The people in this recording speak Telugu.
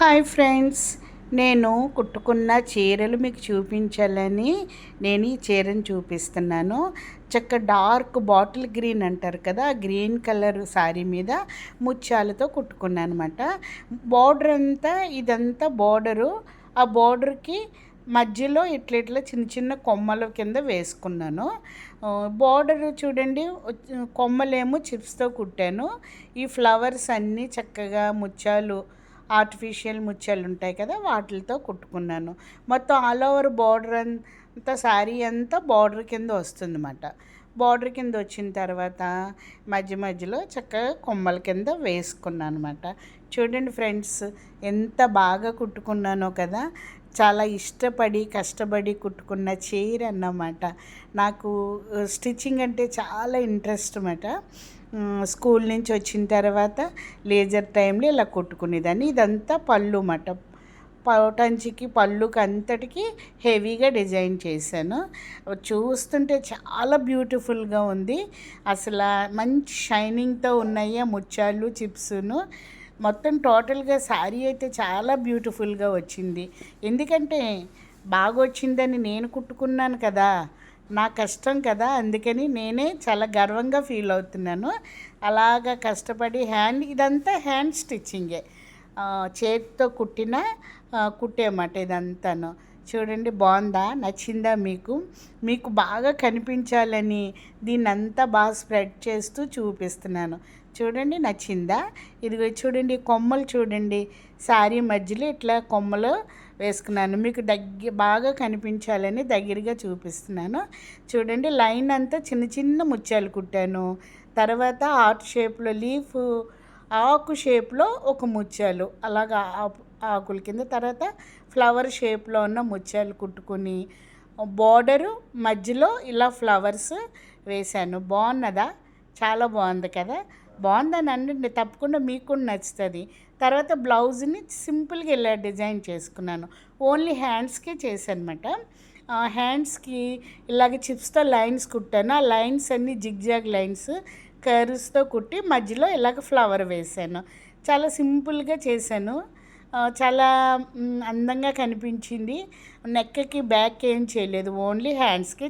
Hi friends. నేను కుట్టుకున్న చీరలు మీకు చూపించాలని నేను ఈ చీరను చూపిస్తున్నాను. చక్క డార్క్ బాటిల్ గ్రీన్ అంటారు కదా ఆ గ్రీన్ కలర్ శారీ మీద ముత్యాలతో కుట్టుకున్నాను అనమాట బార్డర్ అంతా ఇదంతా బార్డరు. ఆ బార్డర్కి మధ్యలో ఇట్లా ఇట్లా చిన్న చిన్న కొమ్మల కింద వేసుకున్నాను. బార్డర్ చూడండి కొమ్మలేమో చిప్స్తో కుట్టాను. ఈ ఫ్లవర్స్ అన్నీ చక్కగా ముత్యాలు ఆర్టిఫిషియల్ ముత్యాలు ఉంటాయి కదా వాటితో కుట్టుకున్నాను. మొత్తం ఆల్ ఓవర్ బార్డర్ అంతా శారీ అంతా బార్డర్ కింద వస్తుందన్నమాట. బార్డర్ కింద వచ్చిన తర్వాత మధ్య మధ్యలో చక్కగా కొమ్మల కింద వేసుకున్నాను అనమాట చూడండి ఫ్రెండ్స్ ఎంత బాగా కుట్టుకున్నానో కదా చాలా ఇష్టపడి కష్టపడి కుట్టుకున్న చీర అన్నమాట. నాకు స్టిచ్చింగ్ అంటే చాలా ఇంట్రెస్ట్ అన్నమాట. స్కూల్ నుంచి వచ్చిన తర్వాత లేజర్ టైంలో ఇలా కుట్టుకునేదాన్ని. ఇదంతా పళ్ళు మాట పౌటంచికి పళ్ళుకి అంతటికి హెవీగా డిజైన్ చేశాను. చూస్తుంటే చాలా బ్యూటిఫుల్గా ఉంది. అసలు మంచి షైనింగ్తో ఉన్నాయి ముత్యాలు చిప్స్ను. మొత్తం టోటల్గా శారీ అయితే చాలా బ్యూటిఫుల్గా వచ్చింది. ఎందుకంటే బాగా వచ్చిందని నేను కుట్టుకున్నాను కదా. నా కష్టం కదా అందుకని నేనే చాలా గర్వంగా ఫీల్ అవుతున్నాను. అలాగా కష్టపడి హ్యాండ్ ఇదంతా హ్యాండ్ స్టిచ్చింగే చేతితో కుట్టిన కుట్టేమాట ఇదంతాను. చూడండి బాగుందా? నచ్చిందా మీకు? మీకు బాగా కనిపించాలని దీన్నంతా బాగా స్ప్రెడ్ చేస్తూ చూపిస్తున్నాను. చూడండి నచ్చిందా? ఇదిగో చూడండి కొమ్మలు చూడండి. శారీ మధ్యలో ఇట్లా కొమ్మలు వేసుకున్నాను. మీకు దగ్గర బాగా కనిపించాలని దగ్గరగా చూపిస్తున్నాను. చూడండి లైన్ అంతా చిన్న చిన్న ముత్యాలు కుట్టాను. తర్వాత ఆర్ట్ షేప్లో లీఫ్ ఆకు షేప్లో ఒక ముత్యాలు. అలాగా ఆకుల కింద. తర్వాత ఫ్లవర్ షేప్లో ఉన్న ముత్యాలు కుట్టుకొని బార్డరు మధ్యలో ఇలా ఫ్లవర్స్ వేశాను. బాగున్నదా? చాలా బాగుంది కదా? బాగుందని అనండి. తప్పకుండా మీకు కూడా నచ్చుతుంది. తర్వాత బ్లౌజ్ని సింపుల్గా ఇలా డిజైన్ చేసుకున్నాను. ఓన్లీ హ్యాండ్స్కే చేశానమాట హ్యాండ్స్కి ఇలాగే చిప్స్తో లైన్స్ కుట్టాను. ఆ లైన్స్ అన్నీ జిగ్జాగ్ లైన్స్ కర్వ్స్తో కుట్టి మధ్యలో ఇలాగ ఫ్లవర్ వేసాను చాలా సింపుల్గా చేశాను. చాలా అందంగా కనిపించింది. నెక్కకి బ్యాక్ ఏం చేయలేదు. ఓన్లీ హ్యాండ్స్కే